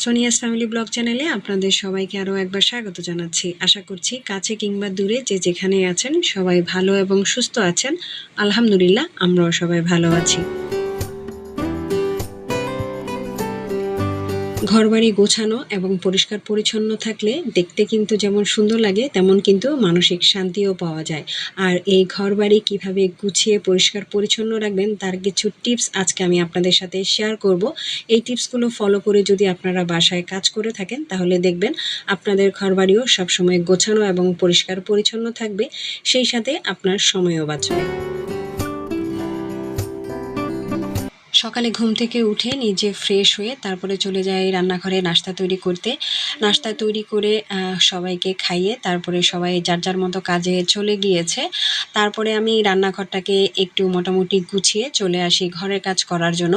Sonia's family blog চ্যানেলে আপনাদের সবাইকে আরও একবার স্বাগত জানাচ্ছি। আশা করছি কাছে কিংবা দূরে যে যেখানে আছেন সবাই ভালো এবং সুস্থ আছেন। আলহামদুলিল্লাহ, আমরাও সবাই ভালো আছি। ঘরবাড়ি গোছানো এবং পরিষ্কার পরিচ্ছন্ন থাকলে দেখতে কিন্তু যেমন সুন্দর লাগে, তেমন কিন্তু মানসিক শান্তিও পাওয়া যায়। আর এই ঘরবাড়ি কীভাবে গুছিয়ে পরিষ্কার পরিচ্ছন্ন রাখবেন, তার কিছু টিপস আজকে আমি আপনাদের সাথে শেয়ার করব। এই টিপসগুলো ফলো করে যদি আপনারা বাসায় কাজ করে থাকেন, তাহলে দেখবেন আপনাদের ঘরবাড়িও সবসময় গোছানো এবং পরিষ্কার পরিচ্ছন্ন থাকবে, সেই সাথে আপনার সময়ও বাঁচবে। সকালে ঘুম থেকে উঠে নিজে ফ্রেশ হয়ে তারপরে চলে যাই রান্নাঘরে নাস্তা তৈরি করতে। নাস্তা তৈরি করে সবাইকে খাইয়ে তারপরে সবাই যার যার মতো কাজে চলে গিয়েছে, তারপরে আমি রান্নাঘরটাকে একটু মোটামুটি গুছিয়ে চলে আসি ঘরের কাজ করার জন্য।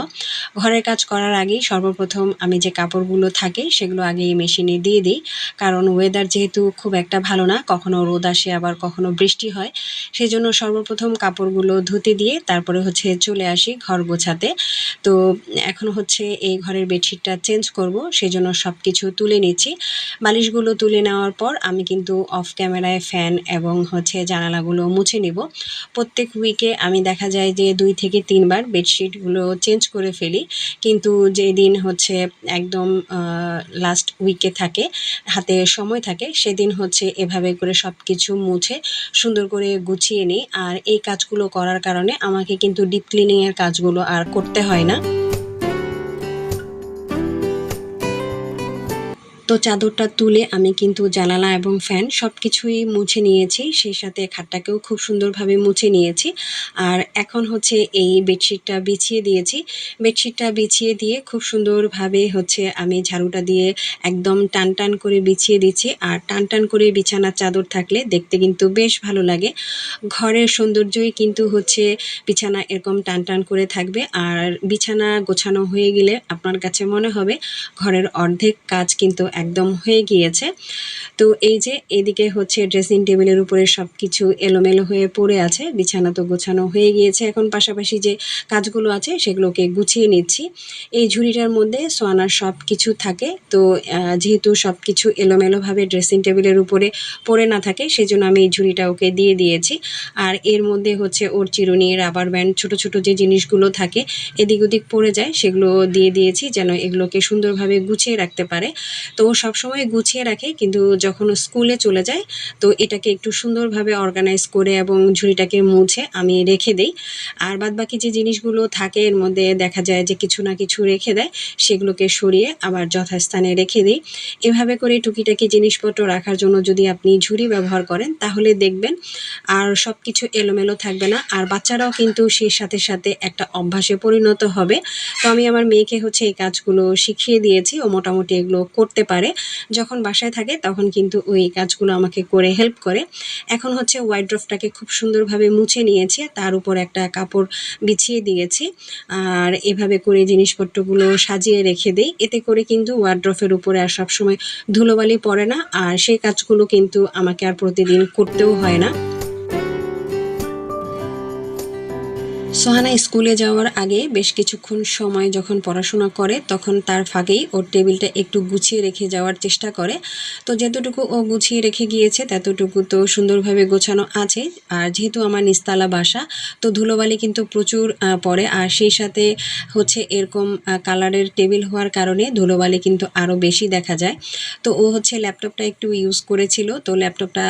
ঘরের কাজ করার আগেই সর্বপ্রথম আমি যে কাপড়গুলো থাকে সেগুলো আগে মেশিনে দিয়ে দিই, কারণ ওয়েদার যেহেতু খুব একটা ভালো না, কখনো রোদ আসে, আবার কখনো বৃষ্টি হয় সেই জন্য সর্বপ্রথম কাপড়গুলো ধুতে দিয়ে তারপরে হচ্ছে চলে আসি ঘর গোছাতে। তো এখন হচ্ছে এই ঘরের বেডশিটটা চেঞ্জ করব সেই জন্য সব কিছু তুলে নিচ্ছি। বালিশগুলো তুলে নেওয়ার পর আমি কিন্তু অফ ক্যামেরায় ফ্যান এবং হচ্ছে জানালাগুলো মুছে নিব। প্রত্যেক উইকে আমি দেখা যায় যে দুই থেকে তিনবার বেডশিটগুলো চেঞ্জ করে ফেলি। কিন্তু যেদিন হচ্ছে একদম লাস্ট উইকে থাকে, হাতে সময় থাকে, সেদিন হচ্ছে এভাবে করে সব কিছু মুছে সুন্দর করে গুছিয়ে নিই। আর এই কাজগুলো করার কারণে আমাকে কিন্তু ডিপ ক্লিনিংয়ের কাজগুলো আর করতে হয় না। তো চাদরটা তুলে আমি কিন্তু জানালা এবং ফ্যান সব কিছুই মুছে নিয়েছি। সেই সাথে খাটটাকেও খুব সুন্দরভাবে মুছে নিয়েছি। আর এখন হচ্ছে এই বেডশিটটা বিছিয়ে দিয়েছি। বেডশিটটা বিছিয়ে দিয়ে খুব সুন্দরভাবে হচ্ছে আমি ঝাড়ুটা দিয়ে একদম টান টান করে বিছিয়ে দিচ্ছি। আর টান টান করে বিছানার চাদর থাকলে দেখতে কিন্তু বেশ ভালো লাগে। ঘরের সৌন্দর্যই কিন্তু হচ্ছে বিছানা এরকম টান টান করে থাকবে। আর বিছানা গোছানো হয়ে গেলে আপনার কাছে মনে হবে, ঘরের অর্ধেক কাজ কিন্তু একদম হয়ে গিয়েছে। তো এই যে এদিকে হচ্ছে ড্রেসিং টেবিলের উপরে সব কিছু এলোমেলো হয়ে পড়ে আছে, বিছানা তো গোছানো হয়ে গিয়েছে। এখন পাশাপাশি যে কাজগুলো আছে সেগুলোকে গুছিয়ে নিচ্ছি। এই ঝুড়িটার মধ্যে সোয়ানার সব কিছু থাকে। তো যেহেতু সব কিছু এলোমেলোভাবে ড্রেসিং টেবিলের উপরে পড়ে না থাকে, সেজন্য আমি এই ঝুড়িটা ওকে দিয়ে দিয়েছি। আর এর মধ্যে হচ্ছে ওর চিরুনি রাবার ব্যান্ড ছোট ছোট যে জিনিসগুলো থাকে, এদিক ওদিক পড়ে যায়, সেগুলো দিয়ে দিয়েছি যেন এগুলোকে সুন্দরভাবে গুছিয়ে রাখতে পারে। তো ও সবসময় গুছিয়ে রাখে, কিন্তু যখন স্কুলে চলে যায়, তো এটাকে একটু সুন্দরভাবে অর্গানাইজ করে এবং ঝুড়িটাকে মুছে আমি রেখে দেই। আর বাদ বাকি যে জিনিসগুলো থাকে, এর মধ্যে দেখা যায় যে কিছু না কিছু রেখে দেয়, সেগুলোকে সরিয়ে আবার যথাস্থানে রেখে দিই। এভাবে করে টুকিটাকি জিনিসপত্র রাখার জন্য যদি আপনি ঝুড়ি ব্যবহার করেন, তাহলে দেখবেন আর সব কিছু এলোমেলো থাকবে না। আর বাচ্চারাও কিন্তু সেই সাথে সাথে একটা অভ্যাসে পরিণত হবে। তো আমি আমার মেয়েকে হচ্ছে এই কাজগুলো শিখিয়ে দিয়েছি ও মোটামুটি এগুলো করতে পারে যখন বাসায় থাকে তখন কিন্তু ওই কাজগুলো আমাকে করে হেল্প করে। এখন হচ্ছে ওয়াইড্রফটাকে খুব সুন্দরভাবে মুছে নিয়েছি, তার উপর একটা কাপড় বিছিয়ে দিয়েছি। আর এভাবে করে জিনিসপত্রগুলো সাজিয়ে রেখে দেই। এতে করে কিন্তু ওয়ার্ড্রফের উপরে আর সবসময় ধুলোবালি পড়ে না। আর সেই কাজগুলো কিন্তু আমাকে আর প্রতিদিন করতেও হয় না। সোহানা স্কুলে যাওয়ার আগে বেশ কিছুক্ষণ সময় যখন পড়াশোনা করে, তখন তার ফাঁকেই ওর টেবিলটা একটু গুছিয়ে রেখে যাওয়ার চেষ্টা করে। তো যতটুকু ও গুছিয়ে রেখে গিয়েছে, ততটুকু তো সুন্দরভাবে গোছানো আছে। আর যেহেতু আমার নিস্তালা বাসা, তো ধুলোবালি কিন্তু প্রচুর পড়ে। আর সেই সাথে হচ্ছে এরকম কালারের টেবিল হওয়ার কারণে ধুলোবালি কিন্তু আরও বেশি দেখা যায়। তো ও হচ্ছে ল্যাপটপটা একটু ইউজ করেছিল, তো ল্যাপটপটা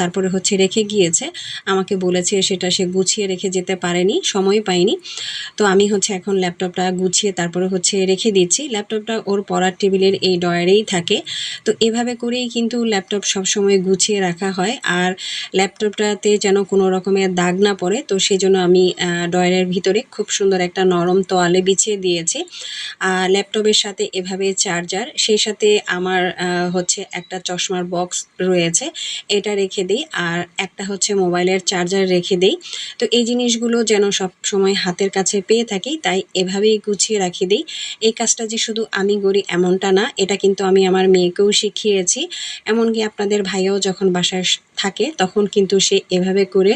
তারপরে হচ্ছে রেখে গিয়েছে। আমাকে বলেছে সেটা সে গুছিয়ে রেখে যেতে পারেনি। সময় পাইনি। তো আমি হচ্ছে এখন ল্যাপটপটা গুছিয়ে তারপরে হচ্ছে রেখে দিচ্ছি। ল্যাপটপটা ওর পড়ার টেবিলের এই ডয়ারেই থাকে। তো এভাবে করেই কিন্তু ল্যাপটপ সবসময় গুছিয়ে রাখা হয়। আর ল্যাপটপটাতে যেন কোনো রকমের দাগ না পড়ে, তো সেই জন্য আমি ডয়ারের ভিতরে খুব সুন্দর একটা নরম তোয়ালে বিছিয়ে দিয়েছি। আর ল্যাপটপের সাথে এভাবে চার্জার, সেই সাথে আমার হচ্ছে একটা চশমার বক্স রয়েছে, এটা রেখে দিই। আর একটা হচ্ছে মোবাইলের চার্জার রেখে দিই। তো এই জিনিসগুলো যেন সব সব সময় হাতের কাছে পেয়ে থাকি, তাই এভাবেই গুছিয়ে রাখি দিই। এই কাজটা যে শুধু আমি করি এমনটা না, এটা কিন্তু আমি আমার মেয়েকেও শিখিয়েছি। এমনকি আপনাদের ভাইয়াও যখন বাসায় থাকে, তখন কিন্তু সে এভাবে করে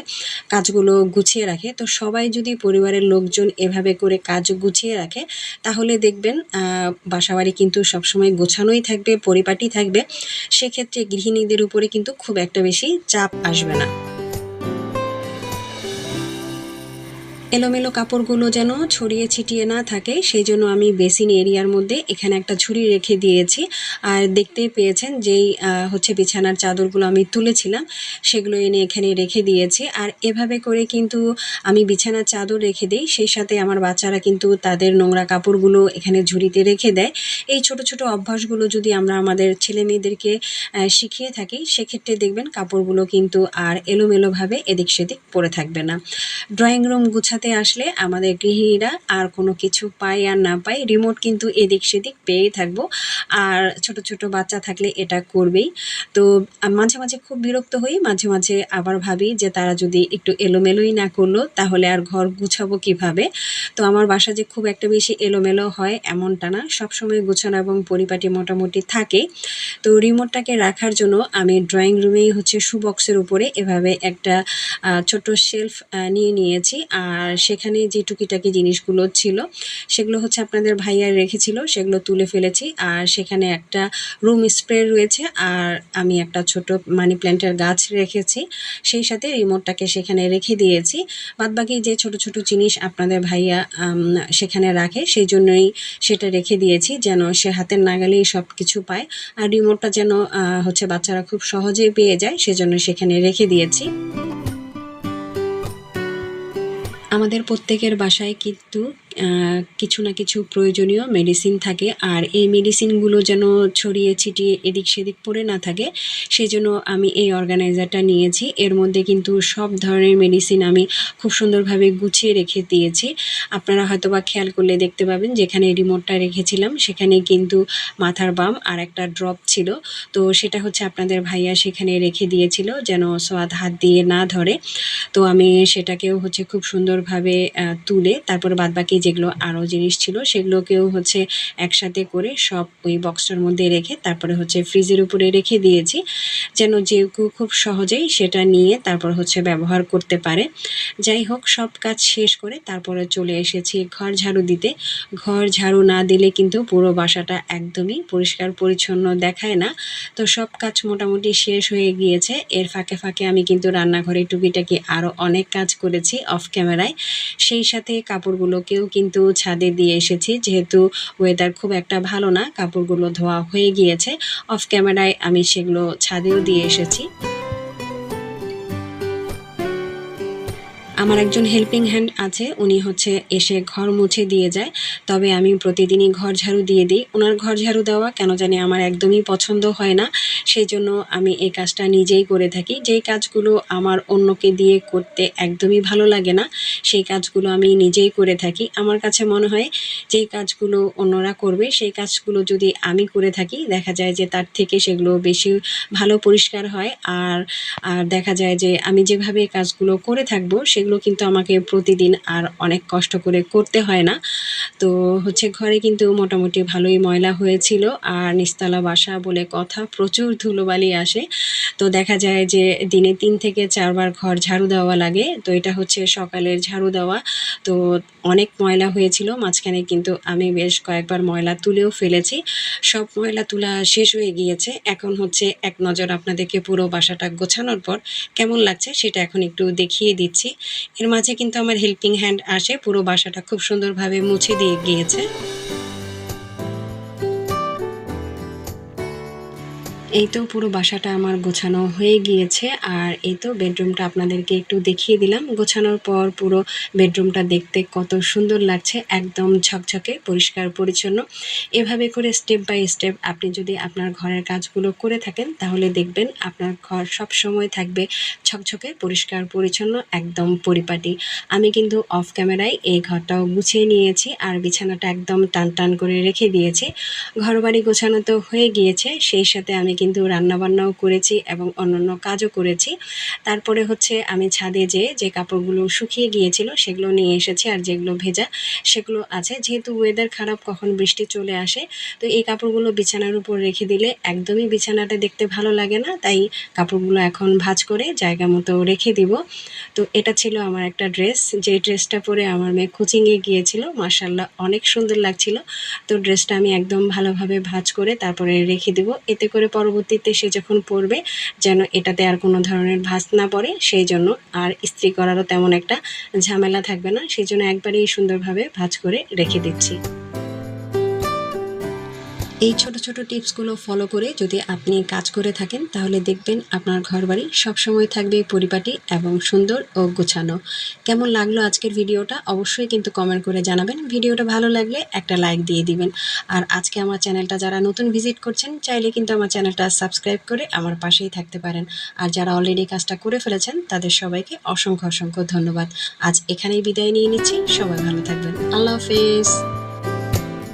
কাজগুলো গুছিয়ে রাখে। তো সবাই যদি পরিবারের লোকজন এভাবে করে কাজ গুছিয়ে রাখে, তাহলে দেখবেন বাসাবাড়ি কিন্তু সবসময় গোছানোই থাকবে, পরিপাটি থাকবে। সেক্ষেত্রে গৃহিণীদের উপরে কিন্তু খুব একটা বেশি চাপ আসবে না। এলোমেলো কাপড়গুলো যেন ছড়িয়ে ছিটিয়ে না থাকে সেই জন্য আমি বেসিন এরিয়ার মধ্যে এখানে একটা ঝুড়ি রেখে দিয়েছি। আর দেখতেই পেয়েছেন যেই হচ্ছে বিছানার চাদরগুলো আমি তুলেছিলাম, সেগুলো এনে এখানে রেখে দিয়েছি। আর এভাবে করে কিন্তু আমি বিছানার চাদর রেখে দিই, সেই সাথে আমার বাচ্চারা কিন্তু তাদের নোংরা কাপড়গুলো এখানে ঝুড়িতে রেখে দেয়। এই ছোট ছোট অভ্যাসগুলো যদি আমরা আমাদের ছেলে মেয়েদেরকে শিখিয়ে থাকি, সেক্ষেত্রে দেখবেন কাপড়গুলো কিন্তু আর এলোমেলোভাবে এদিক সেদিক পড়ে থাকবে না। ড্রয়িং রুম গুছা সাথে আসলে আমাদের গৃহিণীরা আর কোনো কিছু পাই আর না পাই রিমোট কিন্তু এদিক সেদিক পেয়েই থাকব। আর ছোট ছোট বাচ্চা থাকলে এটা করবেই। তো মাঝে মাঝে খুব বিরক্ত হই, মাঝে মাঝে আবার ভাবি যে তারা যদি একটু এলোমেলোই না করল, তাহলে আর ঘর গুছাবো কীভাবে? তো আমার বাসা যে খুব একটা বেশি এলোমেলো হয় এমনটা না, সবসময় গুছানো এবং পরিপাটি মোটামুটি থাকে। তো রিমোটটাকে রাখার জন্য আমি ড্রয়িং রুমেই হচ্ছে শু বক্সের উপরে এভাবে একটা ছোট শেলফ নিয়ে নিয়েছি। আর আর সেখানে যে টুকিটাকি জিনিসগুলো ছিল, সেগুলো হচ্ছে আপনাদের ভাইয়ার রেখেছিল, সেগুলো তুলে ফেলেছি। আর সেখানে একটা রুম স্প্রে রয়েছে, আর আমি একটা ছোট মানি প্ল্যান্টের গাছ রেখেছি। সেই সাথে রিমোটটাকে সেখানে রেখে দিয়েছি। বাদবাকি যে ছোট ছোট জিনিস আপনাদের ভাইয়া সেখানে রাখে, সেই জন্যই সেটা রেখে দিয়েছি, যেন সে হাতের নাগালেই সব কিছু পায়। আর রিমোটটা যেন হচ্ছে বাচ্চারা খুব সহজেই পেয়ে যায়, সেজন্য সেখানে রেখে দিয়েছি। আমাদের প্রত্যেকের বাসায় কিন্তু কিছু না কিছু প্রয়োজনীয় মেডিসিন থাকে। আর এই মেডিসিনগুলো যেন ছড়িয়ে ছিটিয়ে এদিক সেদিক পড়ে না থাকে সেই জন্য আমি এই অর্গানাইজারটা নিয়েছি। এর মধ্যে কিন্তু সব ধরনের মেডিসিন আমি খুব সুন্দরভাবে গুছিয়ে রেখে দিয়েছি। আপনারা হয়তো বা খেয়াল করলে দেখতে পাবেন, যেখানে রিমোটটা রেখেছিলাম, সেখানে কিন্তু মাথার বাম আর একটা ড্রপ ছিল। তো সেটা হচ্ছে আপনাদের ভাইয়া সেখানে রেখে দিয়েছিল, যেন সোয়াদ হাত দিয়ে না ধরে। তো আমি সেটাকেও হচ্ছে খুব সুন্দরভাবে তুলে তারপর বাদবাকি যেগুলো আরও জিনিস ছিল, সেগুলোকেও হচ্ছে একসাথে করে সব ওই বক্সটার মধ্যে রেখে তারপরে হচ্ছে ফ্রিজের উপরে রেখে দিয়েছি। যেন যে খুব সহজেই সেটা নিয়ে তারপর হচ্ছে ব্যবহার করতে পারে। যাই হোক, সব কাজ শেষ করে তারপরে চলে এসেছি ঘর ঝাড়ু দিতে। ঘর ঝাড়ু না দিলে কিন্তু পুরো বাসাটা একদমই পরিষ্কার পরিচ্ছন্ন দেখায় না। তো সব কাজ মোটামুটি শেষ হয়ে গিয়েছে। এর ফাঁকে ফাঁকে আমি কিন্তু রান্নাঘরে টুকিটাকি আরও অনেক কাজ করেছি অফ ক্যামেরায় সেই সাথে কাপড়গুলোকেও কিন্তু ছাদে দিয়ে এসেছি। যেহেতু ওয়েদার খুব একটা ভালো না, কাপড়গুলো ধোয়া হয়ে গিয়েছে। অফ ক্যামেরায় আমি সেগুলো ছাদেও দিয়ে এসেছি। আমার একজন হেল্পিং হ্যান্ড আছে, উনি হচ্ছে এসে ঘর মুছে দিয়ে যায়। তবে আমি প্রতিদিনই ঘর ঝাড়ু দিয়ে দিই। ওনার ঘর ঝাড়ু দেওয়া কেন জানি আমার একদমই পছন্দ হয় না। সেই জন্য আমি এই কাজটা নিজেই করে থাকি। যেই কাজগুলো আমার অন্যকে দিয়ে করতে একদমই ভালো লাগে না, সেই কাজগুলো আমি নিজেই করে থাকি। আমার কাছে মনে হয় যেই কাজগুলো অন্যরা করবে, সেই কাজগুলো যদি আমি করে থাকি, দেখা যায় যে তার থেকে সেগুলো বেশি ভালো পরিষ্কার হয়। আর আর দেখা যায় যে আমি যেভাবে কাজগুলো করে থাকব, সেগুলো সেগুলো কিন্তু আমাকে প্রতিদিন আর অনেক কষ্ট করে করতে হয় না। তো হচ্ছে ঘরে কিন্তু মোটামুটি ভালোই ময়লা হয়েছিল আর নিস্তালা বাসা বলে কথা প্রচুর ধুলোবালি আসে। তো দেখা যায় যে দিনে তিন থেকে চারবার ঘর ঝাড়ু দেওয়া লাগে। তো এটা হচ্ছে সকালের ঝাড়ু দেওয়া। তো অনেক ময়লা হয়েছিল, মাঝখানে কিন্তু আমি বেশ কয়েকবার ময়লা তুলেও ফেলেছি। সব ময়লা তোলা শেষ হয়ে গিয়েছে। এখন হচ্ছে এক নজর আপনাদেরকে পুরো বাসাটা গোছানোর পর কেমন লাগছে সেটা এখন একটু দেখিয়ে দিচ্ছি। এর মাঝে কিন্তু আমার হেল্পিং হ্যান্ড আসে। পুরো বাসাটা খুব সুন্দরভাবে মুছে দিয়ে গিয়েছে। এই তো পুরো বাসাটা আমার গোছানো হয়ে গিয়েছে, আর এই তো বেডরুমটা আপনাদেরকে একটু দেখিয়ে দিলাম। গোছানোর পর পুরো বেডরুমটা দেখতে কত সুন্দর লাগছে, একদম ঝকঝকে, পরিষ্কার, পরিচ্ছন্ন। এভাবে করে স্টেপ বাই স্টেপ আপনি যদি আপনার ঘরের কাজগুলো করে থাকেন, তাহলে দেখবেন আপনার ঘর সব সময় থাকবে ঝকঝকে, পরিষ্কার, পরিচ্ছন্ন, একদম পরিপাটি। আমি কিন্তু অফ ক্যামেরায় এই ঘরটাও গুছিয়ে নিয়েছি, আর বিছানাটা একদম টান টান করে রেখে দিয়েছি। ঘর বাড়ি গোছানো তো হয়ে গিয়েছে, সেই সাথে আমি কিন্তু রান্নাবান্নাও করেছি এবং অন্যান্য কাজও করেছি। তারপরে হচ্ছে আমি ছাদে যেয়ে যে কাপড়গুলো শুকিয়ে গিয়েছিল সেগুলো নিয়ে এসেছি আর যেগুলো ভেজা সেগুলো আছে। যেহেতু ওয়েদার খারাপ, কখন বৃষ্টি চলে আসে, তো এই কাপড়গুলো বিছানার উপর রেখে দিলে একদমই বিছানাটা দেখতে ভালো লাগে না। তাই কাপড়গুলো এখন ভাজ করে জায়গা মতো রেখে দিব। তো এটা ছিল আমার একটা ড্রেস। যে ড্রেসটা পরে আমার মেয়ে কোচিংয়ে গিয়েছিল মার্শাল্লাহ অনেক সুন্দর লাগছিল। তো ড্রেসটা আমি একদম ভালোভাবে ভাজ করে তারপরে রেখে দিব। এতে করে পরবর্তীতে সে যখন পরবে যেন এটাতে আর কোনো ধরনের ভাস না পড়ে, সেই জন্য আর ইস্ত্রি করারও তেমন একটা ঝামেলা থাকবে না। সেই জন্য একবারেই সুন্দরভাবে ভাজ করে রেখে দিচ্ছি। এই ছোট ছোট টিপসগুলো ফলো করে যদি আপনি কাজ করে থাকেন, তাহলে দেখবেন আপনার ঘরবাড়ি সবসময় থাকবে পরিপাটি এবং সুন্দর ও গোছানো। কেমন লাগল আজকের ভিডিওটা? অবশ্যই কিন্তু কমেন্ট করে জানাবেন। ভিডিওটা ভালো লাগলে একটা লাইক দিয়ে দিবেন। আর আজকে আমার চ্যানেলটা যারা নতুন ভিজিট করছেন, চাইলে কিন্তু আমার চ্যানেলটা সাবস্ক্রাইব করে আমার পাশেই থাকতে পারেন। আর যারা অলরেডি কাজটা করে ফেলেছেন, তাদের সবাইকে অসংখ্য অসংখ্য ধন্যবাদ। আজ এখানেই বিদায় নিয়ে নিচ্ছি। সবাই ভালো থাকবেন। আল্লাহ হাফেজ।